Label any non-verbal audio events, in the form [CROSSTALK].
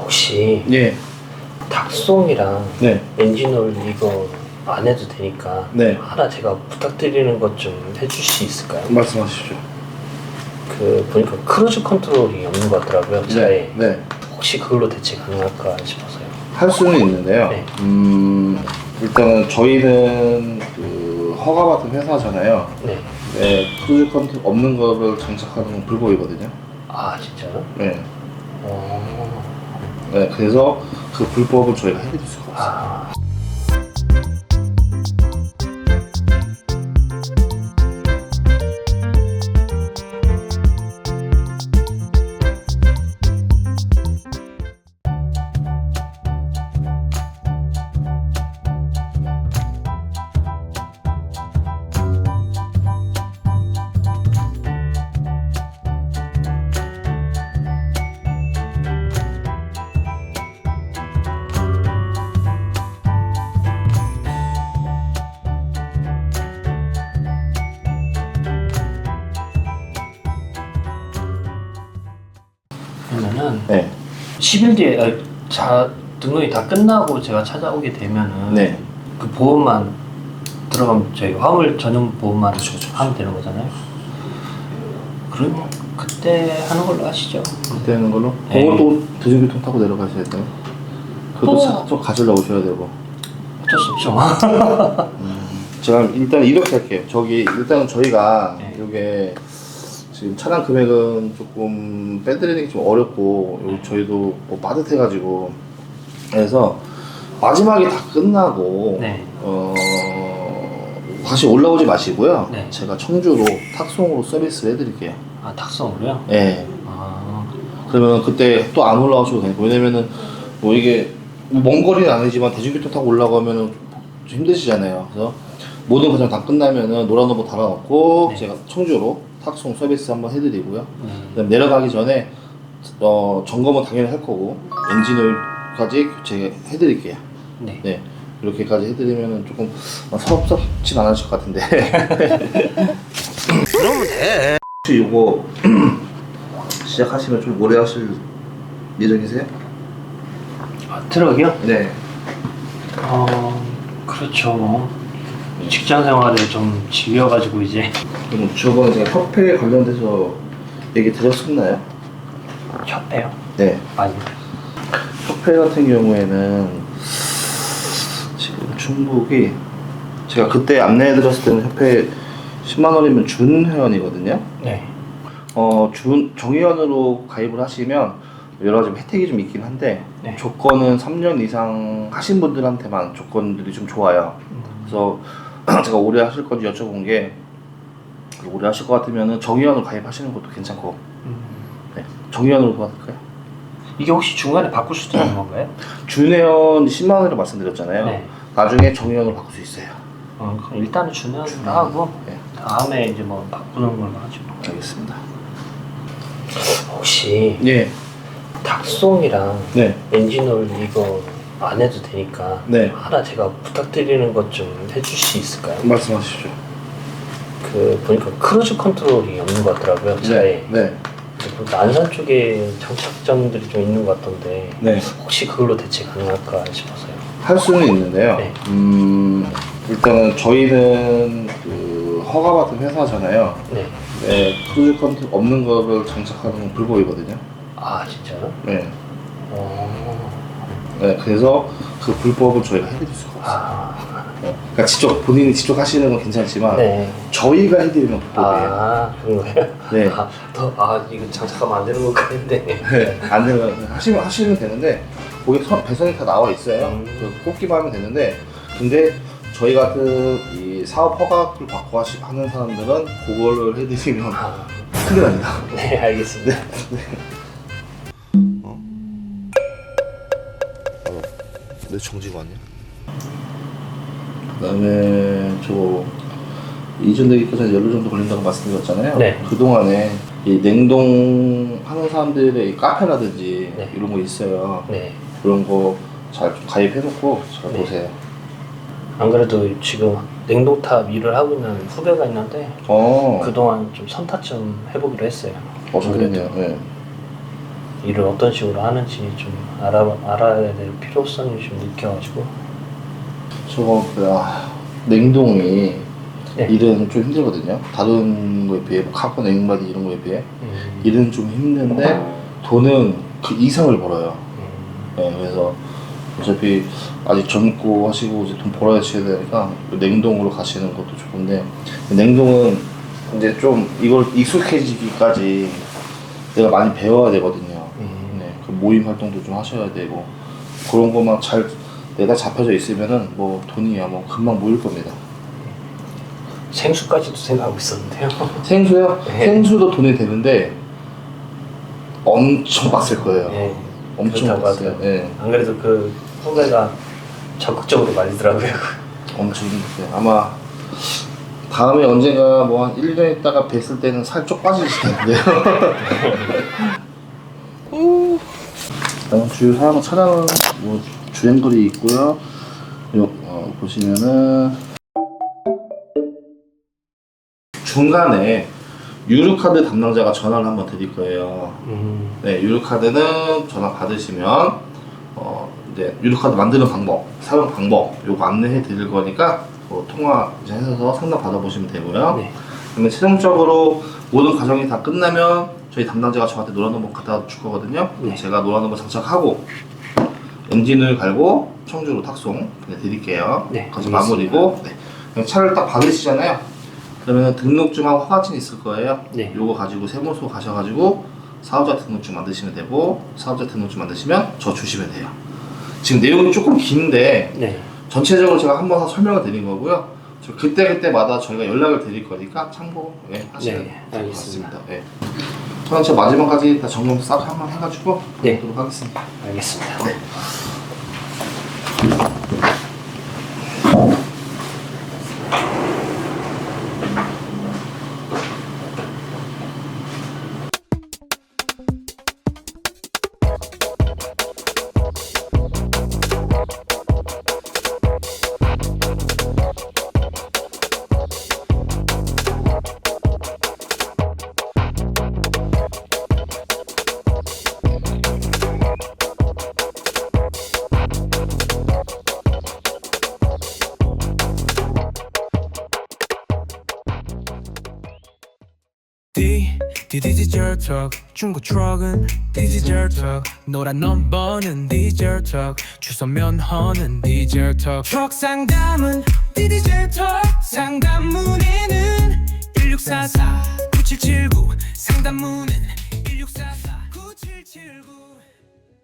혹시 예. 닭송이랑 네. 엔진오일 이거 안 해도 되니까 네. 하나 제가 부탁드리는 것 좀 해줄 수 있을까요? 말씀하시죠. 그 보니까 크루즈 컨트롤이 없는 것 같더라고요 차에 네. 네. 혹시 그걸로 대체 가능할까 싶어서요 할 수는 있는데요. 네. 음, 일단은 저희는 그 허가받은 회사잖아요. 네. 네, 크루즈 컨트롤 없는 거를 장착하는 건 불법이거든요. 아 진짜요? 네. 어... 네, 그래서 그 불법은 저희가 해드릴 수가 없어요. 10일 뒤에 아, 자 등록이 다 끝나고 제가 찾아오게 되면은 네. 그 보험만 들어가면 저희 화물 전용 보험만 하면 되는 거잖아요. 그러면 그때 하는 걸로 하시죠. 그때 하는 걸로? 네. 그것도 대중교통 타고 내려가셔야 돼요. 그것도 또- 차, 좀 가지러 오셔야 되고. 어쩔 수 없죠. 제가 일단 이렇게 할게요. 저기 일단은 저희가 네. 이게 지금 차량 금액은 조금 빼드리는 게 좀 어렵고 요 저희도 뭐 빠듯해가지고 그래서 마지막에 다 끝나고 네. 어 다시 올라오지 마시고요. 네. 제가 청주로 탁송으로 서비스를 해드릴게요. 아 탁성으로요? 예. 아 그러면 그때 또 안 올라오셔도 되고 왜냐면은 뭐 이게 먼 거리는 아니지만 대중교통 타고 올라가면은 좀 힘드시잖아요. 그래서 모든 과정 다 끝나면은 노란 노브 달아놓고 네. 제가 청주로 탁송 서비스 한번 해드리고요. 음, 그다음 내려가기 전에 어, 점검은 당연히 할 거고 엔진오일까지 교체해드릴게요. 네. 네. 이렇게까지 해드리면은 조금 서럽진 않으실 것 같은데. [LAUGHS] 그러면 돼. 혹시 이거 [CLEARS THROAT] 시작하시면 좀 오래 하실 예정이세요? 아, 트럭이요? 네. 어 그렇죠. 뭐. 직장 생활에 좀 지겨가지고 이제 그럼 저번에 제가 협회에 관련돼서 얘기 드렸었나요? 협회요. 네. 아니. 협회 같은 경우에는 지금 충북이 제가 그때 안내해드렸을 때는 협회 10만 원이면 준 회원이거든요. 네. 어, 준 정회원으로 가입을 하시면 여러 가지 혜택이 좀 있긴 한데 네. 조건은 3년 이상 하신 분들한테만 조건들이 좀 좋아요. 그래서 [CLEARS THROAT] 제가 오래 하실 건지 여쭤본 게 오래 하실 것 같으면은 정의원으로 가입하시는 것도 괜찮고 음. 네. 정의원으로 도와드릴까요? 이게 혹시 중간에 바꿀 수도 있는 건가요? 준회원 10만 원이라고 말씀드렸잖아요. 네. 나중에 정의원으로 바꿀 수 있어요. 어, 그럼 일단은 준하고 하고 네. 다음에 이제 뭐 바꾸는 걸로 하죠. 알겠습니다. 혹시 예. 닭송이랑 네. 엔진오일 이거 안 해도 되니까 네. 하나 제가 부탁드리는 것 좀 해줄 수 있을까요? 말씀하시죠. 그 보니까 크루즈 컨트롤이 없는 것 같더라고요 차에. 네. 그리고 난산 쪽에 장착점들이 좀 있는 것 같던데 네. 혹시 그걸로 대체 가능할까 싶어서요. 할 수는 있는데요. 네. 음, 일단은 저희는 그 허가받은 회사잖아요. 네. 네, 크루즈 컨트롤 없는 거를 장착하는 건 불법이거든요. 아 진짜요? 네. 어. 네, 그래서 그 불법은 저희가 해드릴 수가 없어요. 아. 네. 그러니까 직접 본인이 직접 하시는 건 괜찮지만 네. 저희가 해드리면 불법이에요. 아 그런 거예요? 네. 아, 더, 아 이거 장착하면 안 되는 것 같은데. 네, 안 되면 하시면 하시면 되는데 거기 선- 배선이 다 나와 있어요. 음. 그 꽂기만 하면 되는데 근데 저희 같은 이 사업 허가를 받고 하시, 하는 사람들은 그거를 해드리면 아, 큰일 납니다. 네 알겠습니다. 내 정지가 아니야? 그다음에 저 이전되기까지 한 열흘 정도 걸린다고 말씀드렸잖아요. 네. 그 동안에 이 냉동 하는 사람들의 이 카페라든지 네. 이런 거 있어요. 네. 그런 거 잘 가입해놓고 잘 네. 보세요. 안 그래도 지금 냉동탑 일을 하고 있는 후배가 있는데 어, 그동안 좀 선타 좀 해보기로 했어요. 어, 좋겠네요. 네. 일을 어떤 식으로 하는지 좀 알아 알아야 될 필요성이 좀 느껴가지고 저거 뭐야 냉동이 네. 일은 좀 힘들거든요. 다른 거에 비해 뭐 카본 앵바디 이런 거에 비해 음, 일은 좀 힘든데 돈은 그 이상을 벌어요. 음, 네, 그래서 어차피 아직 젊고 하시고 이제 돈 벌어야 하셔야 되니까 냉동으로 가시는 것도 좋은데 냉동은 이제 좀 이걸 익숙해지기까지 내가 많이 배워야 되거든요. 음. 네, 그 모임 활동도 좀 하셔야 되고 그런 것만 잘 내가 잡혀져 있으면은 뭐 돈이야 뭐 금방 모일 겁니다. 생수까지도 생각하고 있었는데요. [LAUGHS] 생수요? 네. 생수도 돈이 되는데 엄청 빡셀 거예요. 예, 엄청 빡세요. 예. 안 그래도 그 후배가 적극적으로 말리더라고요. [LAUGHS] 엄청 힘들어요. 아마 다음에 언젠가 뭐 한 1년 있다가 뵀을 때는 살 쪽 빠지실 텐데요. [LAUGHS] 다음 주요 사용 차량은 뭐 주행거리 있고요. 요, 어, 보시면은 중간에 유료카드 담당자가 전화를 한번 드릴 거예요. 음, 네, 유료카드는 전화 받으시면 어, 이제 유료카드 만드는 방법, 사용 방법 요거 안내해 드릴 거니까 뭐 통화 이제 해서 상담 받아보시면 되고요. 네. 그러면 최종적으로 모든 과정이 다 끝나면 저희 담당자가 저한테 노란 넘버 갖다 줄 거거든요. 네. 제가 노란 넘버 장착하고 엔진을 갈고 청주로 탁송 보내드릴게요. 네, 거기서 알겠습니다. 마무리고 네. 차를 딱 받으시잖아요. 그러면 등록증하고 허가증 있을 거예요. 네. 요거 가지고 세무서 가셔가지고 사업자 등록증 만드시면 되고 사업자 등록증 만드시면 저 주시면 돼요. 지금 내용이 조금 긴데 네. 전체적으로 제가 한번 다 설명을 드린 거고요. 저 그때 그때마다 저희가 연락을 드릴 거니까 참고 예, 하시면 네, 될것 알겠습니다. 같 저는 제 마지막까지 다 점검 싹 한번 해가지고 네. 보도록 하겠습니다. 알겠습니다. 네. 디디디절 턱 중고 트럭은 디디절 턱 노란 넘버는 디젤 턱 주소 면허는 디젤 턱. 트럭 상담은 디디젤 턱 상담 문의는 1644 9779 상담 문의는